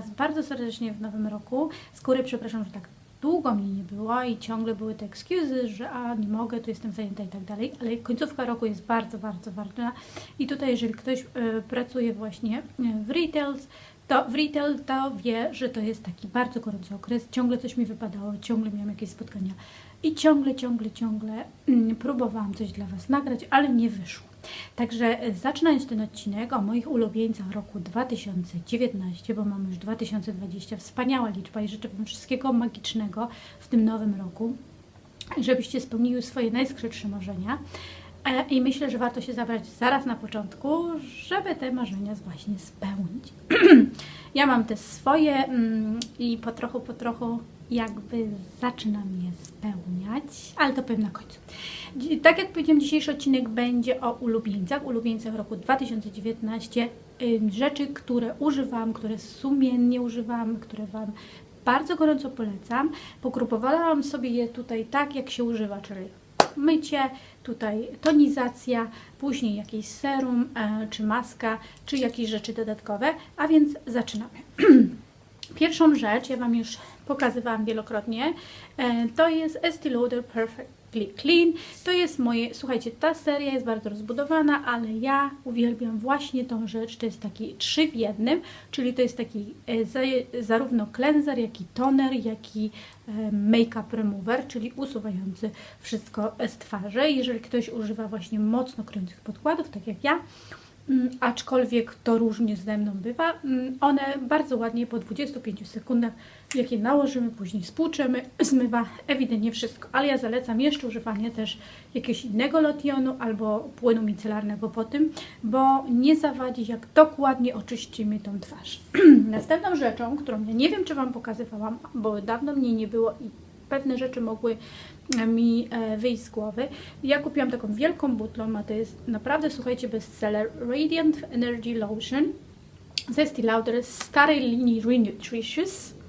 Was bardzo serdecznie w nowym roku. Z góry przepraszam, że tak długo mnie nie było i ciągle były te excuses, że a nie mogę, tu jestem zajęta i tak dalej, ale końcówka roku jest bardzo, bardzo ważna i tutaj jeżeli ktoś e, pracuje właśnie e, w retail, to w retail to wie, że to jest taki bardzo gorący okres, ciągle coś mi wypadało, ciągle miałam jakieś spotkania i ciągle, ciągle, ciągle mm, próbowałam coś dla Was nagrać, ale nie wyszło. Także e, zaczynając ten odcinek o moich ulubieńcach roku 2019, bo mamy już 2020, wspaniała liczba i życzę Wam wszystkiego magicznego w tym nowym roku, żebyście spełniły swoje najskrytsze marzenia. I myślę, że warto się zabrać zaraz na początku, żeby te marzenia właśnie spełnić. ja mam te swoje mm, i po trochu, po trochu jakby zaczynam je spełniać, ale to powiem na końcu. Tak jak powiedziałam, dzisiejszy odcinek będzie o ulubieńcach, ulubieńcach roku 2019, ym, rzeczy, które używam, które sumiennie używam, które Wam bardzo gorąco polecam. Pogrupowałam sobie je tutaj tak, jak się używa, czyli mycie, tutaj tonizacja, później jakiś serum, e, czy maska, czy jakieś rzeczy dodatkowe, a więc zaczynamy. Pierwszą rzecz, ja Wam już pokazywałam wielokrotnie, e, to jest Estee Lauder Perfectly Clean. To jest moje, słuchajcie, ta seria jest bardzo rozbudowana, ale ja uwielbiam właśnie tą rzecz. To jest taki trzy w jednym, czyli to jest taki e, za, zarówno cleanser, jak i toner, jak i e, make-up remover, czyli usuwający wszystko z twarzy. Jeżeli ktoś używa właśnie mocno kręcych podkładów, tak jak ja, aczkolwiek to różnie ze mną bywa. Mm, One bardzo ładnie po 25 sekundach, jak je nałożymy, później spłuczemy, zmywa ewidentnie wszystko. Ale ja zalecam jeszcze używanie też jakiegoś innego lotionu albo płynu micelarnego po tym, bo nie zawadzi, jak dokładnie oczyścimy tą twarz. Następną rzeczą, którą ja nie wiem, czy Wam pokazywałam, bo dawno mnie nie było i pewne rzeczy mogły mi e, wyjść z głowy. Ja kupiłam taką wielką butlą, a to jest naprawdę, słuchajcie, bestseller Radiant Energy Lotion z Estee Lauder z starej linii Renutritious.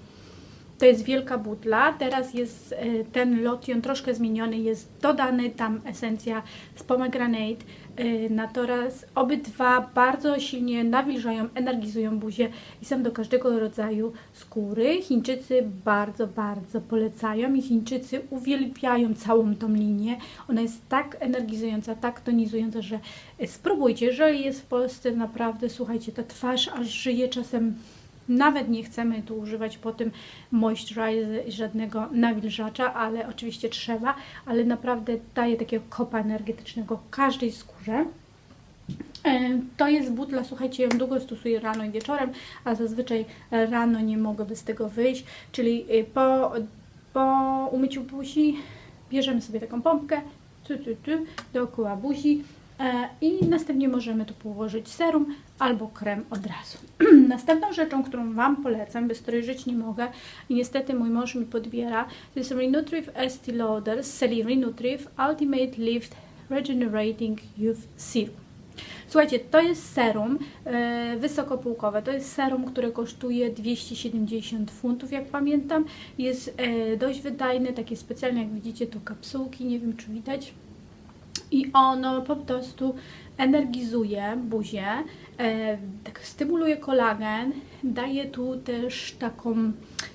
To jest wielka butla. Teraz jest e, ten lotion troszkę zmieniony, jest dodany tam esencja z pomegranate. e, Natomiast obydwa bardzo silnie nawilżają, energizują buzię i są do każdego rodzaju skóry. Chińczycy bardzo, bardzo polecają i Chińczycy uwielbiają całą tą linię. Ona jest tak energizująca, tak tonizująca, że spróbujcie. Jeżeli jest w Polsce, naprawdę słuchajcie, ta twarz aż żyje czasem nawet nie chcemy tu używać po tym moisturizer i żadnego nawilżacza, ale oczywiście trzeba, ale naprawdę daje takiego kopa energetycznego każdej skórze. E, To jest butla, słuchajcie, ją długo stosuję rano i wieczorem, a zazwyczaj rano nie mogę bez tego wyjść, czyli y, po, po umyciu buzi bierzemy sobie taką pompkę tu, tu, tu, dookoła buzi e, i następnie możemy tu położyć serum albo krem od razu. Następną rzeczą, którą Wam polecam, bez której żyć nie mogę i niestety mój mąż mi podbiera, to jest Renutriv Estee Lauder z Renutriv Ultimate Lift Regenerating Youth Serum. Słuchajcie, to jest serum e, wysokopółkowe. To jest serum, które kosztuje 270 funtów, jak pamiętam. Jest e, dość wydajne, takie specjalnie, jak widzicie, to kapsułki, nie wiem czy widać. I ono po prostu energizuje buzię, e, tak stymuluje kolagen, daje tu też taką,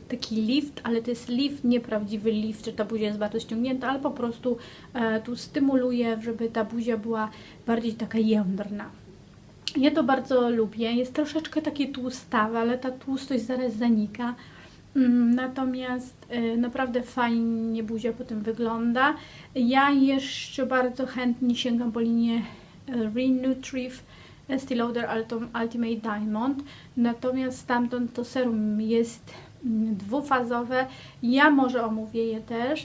taki lift, ale to jest lift, nieprawdziwy lift, że ta buzia jest bardzo ściągnięta, ale po prostu e, tu stymuluje, żeby ta buzia była bardziej taka jędrna. Ja to bardzo lubię. Jest troszeczkę takie tłustawe, ale ta tłustość zaraz zanika. Mm, Natomiast y, naprawdę fajnie buzia potem wygląda. Ja jeszcze bardzo chętnie sięgam po linię y, Renutriv Estee Lauder Ultim- Ultimate Diamond. Natomiast stamtąd to serum jest mm, dwufazowe. Ja może omówię je też,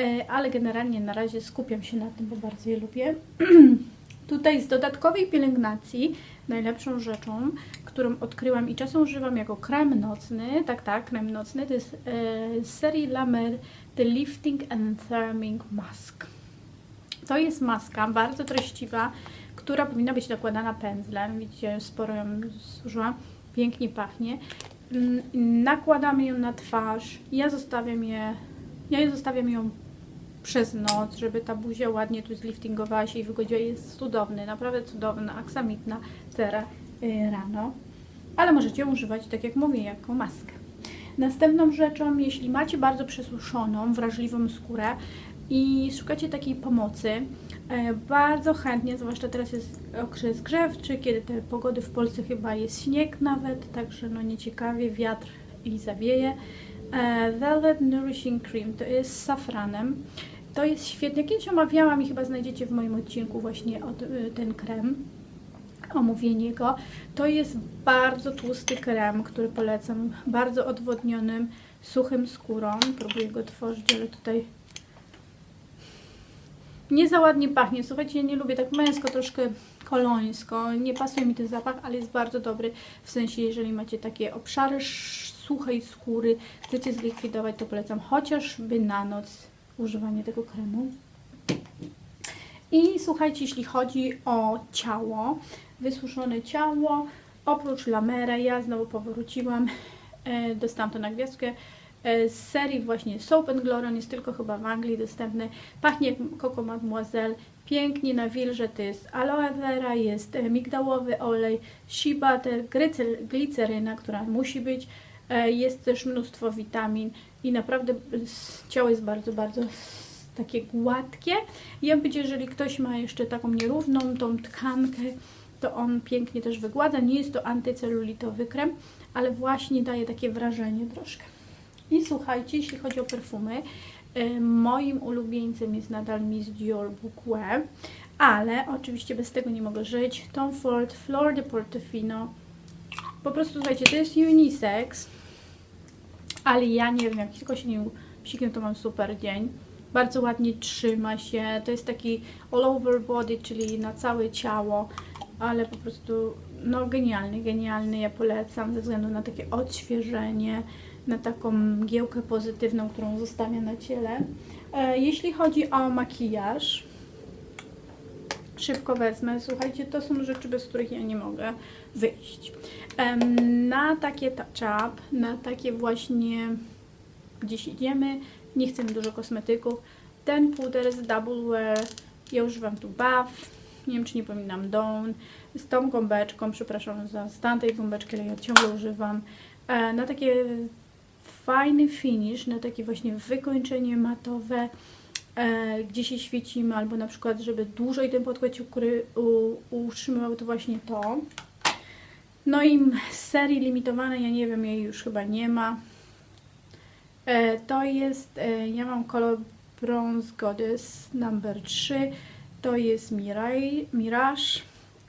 y, ale generalnie na razie skupiam się na tym, bo bardzo je lubię. Tutaj z dodatkowej pielęgnacji najlepszą rzeczą, którą odkryłam i czasem używam jako krem nocny, tak, tak, krem nocny, to jest e, serii La Mer The Lifting and Therming Mask. To jest maska bardzo treściwa, która powinna być nakładana pędzlem. Widzicie, sporo ją zużyłam. Pięknie pachnie. Mm, Nakładamy ją na twarz. Ja zostawiam je, ja zostawiam ją przez noc, żeby ta buzia ładnie tu zliftingowała się i wygodziła. Jest cudowny, naprawdę cudowna, aksamitna cera y, rano. ale możecie używać, tak jak mówię, jako maskę. Następną rzeczą, jeśli macie bardzo przesuszoną, wrażliwą skórę i szukacie takiej pomocy, e, bardzo chętnie, zwłaszcza teraz jest okres grzewczy, kiedy te pogody w Polsce chyba jest śnieg nawet, także no nieciekawie, wiatr i zawieje. E, Velvet Nourishing Cream to jest z safranem. To jest świetne. Kiedyś omawiałam i chyba znajdziecie w moim odcinku właśnie od, y, ten krem omówienie go. To jest bardzo tłusty krem, który polecam, bardzo odwodnionym, suchym skórą. Próbuję go tworzyć, ale tutaj nie za ładnie pachnie. Słuchajcie, ja nie lubię tak męsko, troszkę kolońsko. Nie pasuje mi ten zapach, ale jest bardzo dobry. W sensie, jeżeli macie takie obszary sz- suchej skóry, chcecie zlikwidować, to polecam chociażby na noc używanie tego kremu. I słuchajcie, jeśli chodzi o ciało, wysuszone ciało, oprócz Lamera, ja znowu powróciłam, e, dostałam to na gwiazdkę e, z serii właśnie Soap and Glory, on jest tylko chyba w Anglii dostępny, pachnie jak Coco Mademoiselle, pięknie na wilże, to jest aloe vera, jest migdałowy olej, shea butter, gliceryna, która musi być, e, jest też mnóstwo witamin i naprawdę ciało jest bardzo, bardzo takie gładkie. Ja być, jeżeli ktoś ma jeszcze taką nierówną tą tkankę, to on pięknie też wygładza. Nie jest to antycelulitowy krem, ale właśnie daje takie wrażenie troszkę. I słuchajcie, jeśli chodzi o perfumy, y, moim ulubieńcem jest nadal Miss Dior Bouquet, ale oczywiście bez tego nie mogę żyć. Tom Ford Flor de Portofino. Po prostu słuchajcie, to jest unisex, ale ja nie wiem, jak tylko się nim psiknę, to mam super dzień. Bardzo ładnie trzyma się. To jest taki all over body, czyli na całe ciało, ale po prostu no genialny, genialny. Ja polecam ze względu na takie odświeżenie, na taką mgiełkę pozytywną, którą zostawia na ciele. E, jeśli chodzi o makijaż, szybko wezmę. Słuchajcie, to są rzeczy, bez których ja nie mogę wyjść. Na takie touch-up, na takie właśnie gdzieś idziemy, nie chcemy dużo kosmetyków. Ten puder z Double Wear, ja używam tu Bath, nie wiem czy nie pominam Dawn, z tą gąbeczką, przepraszam za stan tej gąbeczki, ale ja ciągle używam. E, na takie fajny finish, na takie właśnie wykończenie matowe, gdzie się świecimy, albo na przykład, żeby dłużej ten podkład u, utrzymywał, to właśnie to. No i serii limitowanej, ja nie wiem, jej już chyba nie ma. E, to jest, e, ja mam kolor Bronze Goddess number 3. To jest Mirai, Mirage,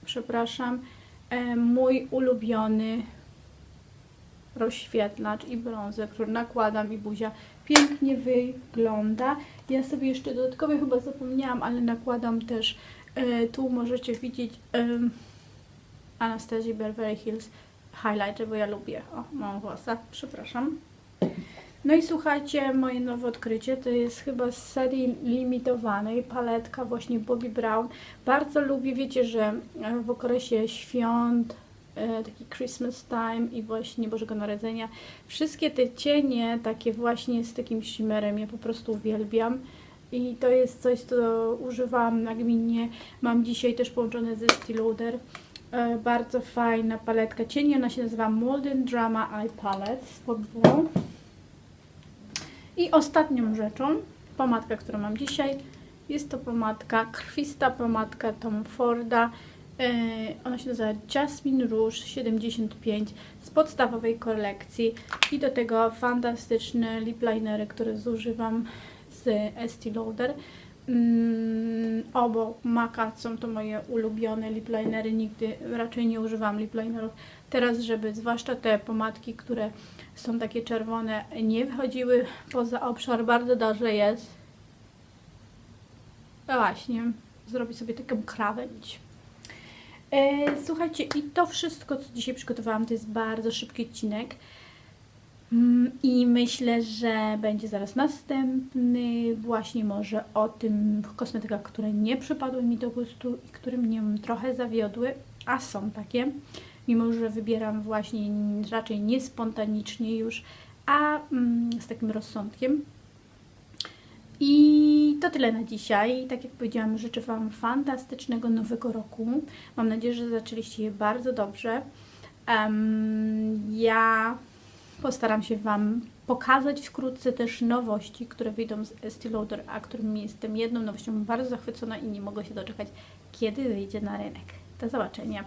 przepraszam, e, mój ulubiony rozświetlacz i brązer, który nakładam i buzia pięknie wygląda. Ja sobie jeszcze dodatkowo chyba zapomniałam, ale nakładam też, e, tu możecie widzieć em, Anastasia Beverly Hills Highlighter, bo ja lubię. O, mam włosa, przepraszam. No i słuchajcie, moje nowe odkrycie to jest chyba z serii limitowanej paletka właśnie Bobbi Brown. Bardzo lubię, wiecie, że e, w okresie świąt, e, taki Christmas time i właśnie Bożego Narodzenia, wszystkie te cienie takie właśnie z takim shimmerem ja po prostu uwielbiam. I to jest coś, co używam nagminnie. Mam dzisiaj też połączone ze Lauder. E, Bardzo fajna paletka cieni, ona się nazywa Molden Drama Eye Palette z Brown. I ostatnią rzeczą, pomadka, którą mam dzisiaj, jest to pomadka, krwista pomadka Tom Forda. E, Ona się nazywa Jasmine Rouge 75 z podstawowej kolekcji i do tego fantastyczne lip linery, które zużywam z Estee Lauder. Mm, obok Maka są to moje ulubione lip linery. Nigdy raczej nie używam lip linerów. Teraz, żeby zwłaszcza te pomadki, które są takie czerwone, nie wychodziły poza obszar, bardzo dobrze jest. No właśnie, zrobię sobie taką krawędź. E, słuchajcie, i to wszystko, co dzisiaj przygotowałam, to jest bardzo szybki odcinek. Mm, I myślę, że będzie zaraz następny, właśnie może o tym kosmetykach, które nie przypadły mi do gustu i które mnie trochę zawiodły, a są takie, mimo że wybieram właśnie raczej nie spontanicznie już, a mm, z takim rozsądkiem. I to tyle na dzisiaj. Tak jak powiedziałam, życzę Wam fantastycznego nowego roku. Mam nadzieję, że zaczęliście je bardzo dobrze. Em, ja postaram się Wam pokazać wkrótce też nowości, które wyjdą z Estee Lauder, a którymi jestem jedną nowością bardzo zachwycona i nie mogę się doczekać, kiedy wyjdzie na rynek. Do zobaczenia.